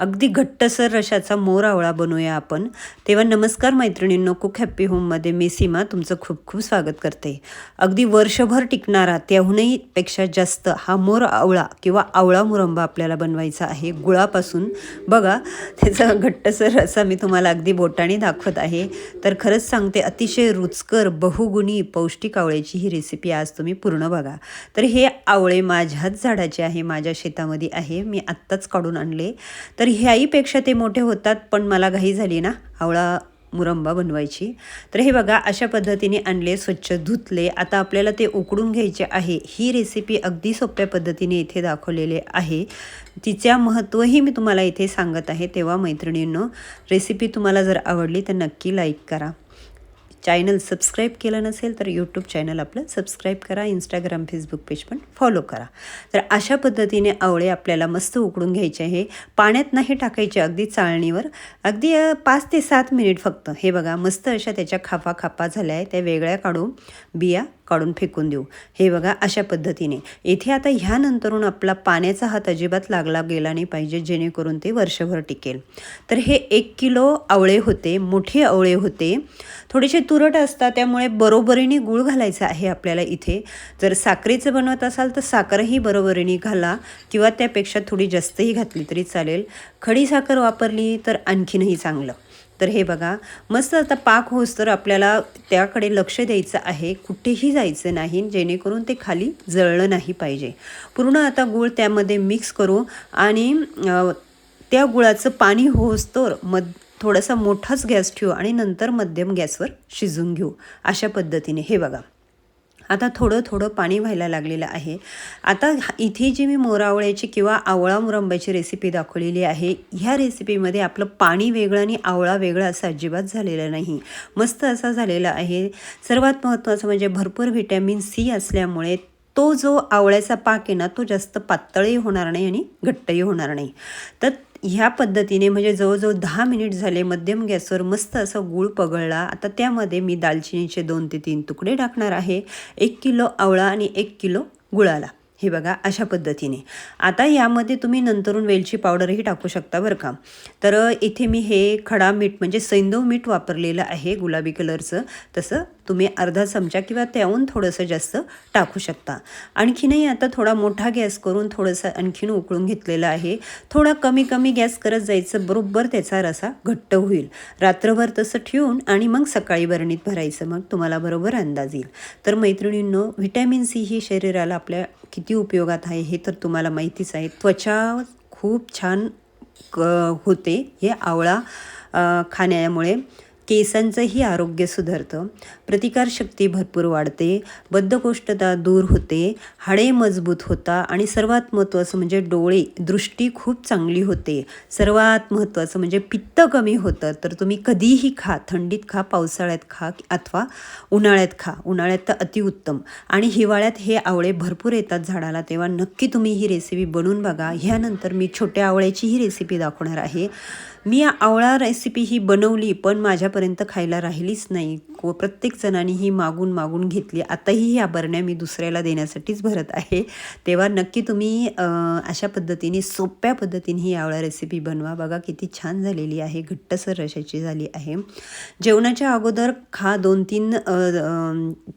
अगदी घट्टसर रशाचा मोर आवळा बनवूया आपण. तेव्हा नमस्कार मैत्रिणींनो कुक हॅप्पी होममध्ये मी सीमा तुमचं खूप खूप स्वागत करते. अगदी वर्षभर टिकणारा त्याहूनही पेक्षा जास्त हा मोर आवळा किंवा आवळा मुरंबा आपल्याला बनवायचा आहे गुळापासून. बघा त्याचा घट्टसर रसा मी तुम्हाला अगदी बोटाने दाखवत आहे. तर खरंच सांगते अतिशय रुचकर बहुगुणी पौष्टिक आवळ्याची ही रेसिपी आज तुम्ही पूर्ण बघा. तर हे आवळे माझ्याच झाडाचे आहे माझ्या शेतामध्ये आहे. मी आत्ताच काढून आणले. तर ह्याहीपेक्षा ते मोठे होतात पण मला घाई झाली ना आवळा मुरंबा बनवायची. तर हे बघा अशा पद्धतीने आणले स्वच्छ धुतले. आता आपल्याला ते उकडून घ्यायचे आहे. ही रेसिपी अगदी सोप्या पद्धतीने इथे दाखवलेले आहे. तिच्या महत्त्वही मी तुम्हाला इथे सांगत आहे. तेव्हा मैत्रिणींनो रेसिपी तुम्हाला जर आवडली तर नक्की लाईक करा. चॅनल सबस्क्राईब केलं नसेल तर यूट्यूब चॅनल आपलं सबस्क्राईब करा इंस्टाग्राम फेसबुक पेज पण फॉलो करा. तर अशा पद्धतीने आवळे आपल्याला मस्त उकडून घ्यायचे आहे. पाण्यात नाही टाकायचे अगदी चाळणीवर. अगदी पाच ते सात मिनिट फक्त. हे बघा मस्त अशा त्याच्या खापा खापा झाल्या आहे त्या वेगळ्या काढून बिया काढून फेकून देऊ. हे बघा अशा पद्धतीने. इथे आता ह्यानंतरून आपला पाण्याचा हात अजिबात लागला गेला नाही पाहिजे जेणेकरून ते वर्षभर टिकेल. तर हे एक किलो आवळे होते मोठे आवळे होते. थोडेसे तुरट असतात त्यामुळे बरोबरीने गूळ घालायचा आहे आपल्याला इथे. जर साखरेचं बनवत असाल तर साखरही बरोबरीने घाला किंवा त्यापेक्षा थोडी जास्तही घातली तरी चालेल. खडी साखर वापरली तर आणखीनही चांगलं. तर हे बघा मस्त आता पाक होस तर आपल्याला त्याकडे लक्ष द्यायचं आहे. कुठेही जायचं नाही जेणेकरून ते खाली जळलं नाही पाहिजे. पूर्ण आता गूळ त्यामध्ये मिक्स करू आणि त्या गुळाचं पाणी होस तर मध थोडासा मोठाच गॅस ठेवू आणि नंतर मध्यम गॅसवर शिजून घेऊ. अशा पद्धतीने. हे बघा. आता थोडं थोडं पाणी व्हायला लागलेलं आहे. आता इथे जी मी मोरावळ्याची किंवा आवळा मुरंबाची रेसिपी दाखवलेली आहे ह्या रेसिपीमध्ये आपलं पाणी वेगळं आणि आवळा वेगळा असं अजिबात झालेलं नाही. मस्त असा झालेला आहे. सर्वात महत्त्वाचं म्हणजे भरपूर व्हिटॅमिन सी असल्यामुळे तो जो आवळ्याचा पाक आहे ना तो जास्त पातळही होणार नाही आणि घट्टही होणार नाही. तर ह्या पद्धतीने म्हणजे जवळजवळ दहा मिनिट झाले मध्यम गॅसवर मस्त असा गूळ पगळला. आता त्यामध्ये मी दालचिनीचे दोन ते तीन तुकडे टाकणार आहे. एक किलो आवळा आणि एक किलो गुळाला. हे बघा अशा पद्धतीने. आता यामध्ये तुम्ही नंतरून वेलची पावडरही टाकू शकता बरं का. तर इथे मी हे खडा मीठ म्हणजे सैंदव मीठ वापरलेलं आहे गुलाबी कलरचं. तसं तुम्ही अर्धा चमचा किंवा त्याहून थोडंसं जास्त टाकू शकता. आणखीनही आता थोडा मोठा गॅस करून थोडंसं आणखीन उकळून घेतलेलं आहे. थोडा कमी कमी गॅस करत जायचं बरोबर त्याचा रसा घट्ट होईल. रात्रभर तसं ठेवून आणि मग सकाळी बरणीत भरायचं मग तुम्हाला बरोबर अंदाज येईल. तर मैत्रिणींनो व्हिटॅमिन सी ही शरीराला आपल्या किती उपयोगात आहे हे तर तुम्हाला माहितीच आहे. त्वचा खूप छान क होते हे आवळा खाण्यामुळे. केसांचंही आरोग्य सुधारतं. प्रतिकारशक्ती भरपूर वाढते. बद्धकोष्ठता दूर होते. हाडे मजबूत होता आणि सर्वात महत्त्वाचं म्हणजे डोळे दृष्टी खूप चांगली होते. सर्वात महत्त्वाचं म्हणजे पित्त कमी होतं. तर तुम्ही कधीही खा. थंडीत खा पावसाळ्यात खा अथवा उन्हाळ्यात खा. उन्हाळ्यात तर अतिउत्तम आणि हिवाळ्यात हे आवळे भरपूर येतात झाडाला. तेव्हा नक्की तुम्ही ही रेसिपी बनवून बघा. ह्यानंतर मी छोट्या आवळ्याची ही रेसिपी दाखवणार आहे. मी आवळा रेसिपी ही बनवली पण माझ्यापर्यंत खायला राहिलीच नाही. को प्रत्येक जणांनी ही मागून मागून घेतली. आताही ह्या बरण्या मी दुसऱ्याला देण्यासाठीच भरत आहे. तेव्हा नक्की तुम्ही अशा पद्धतीने सोप्या पद्धतीने ही आवळा रेसिपी बनवा. बघा किती छान झालेली आहे. घट्टसर रशाची झाली आहे. जेवणाच्या अगोदर खा दोन तीन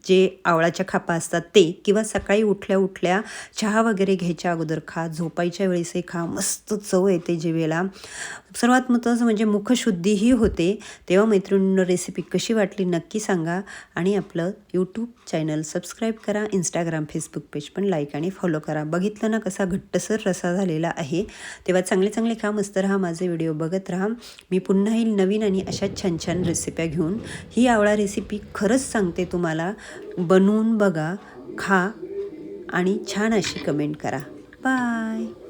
जे आवळाच्या खापा असतात ते किंवा सकाळी उठल्या उठल्या चहा वगैरे घ्यायच्या अगोदर खा. झोपायच्या वेळेसही खा. मस्त चव येते जेवेला सर्वात महत्त्वाचं म्हणजे मुखशुद्धीही होते. तेव्हा मैत्रिणींना रेसिपी कशी वाटली नक्की सांगा. आणि आपलं यूट्यूब चॅनल सबस्क्राईब करा. इंस्टाग्राम फेसबुक पेज पण लाईक आणि फॉलो करा. बघितलं ना कसा घट्टसर रसा झालेला आहे. तेव्हा चांगले चांगले काम मस्त राहा. माझे व्हिडिओ बघत राहा. मी पुन्हा येईल नवीन आणि अशा छान छान रेसिप्या घेऊन. ही आवळा रेसिपी खरंच सांगते तुम्हाला. बनवून बघा खा आणि छान अशी कमेंट करा. बाय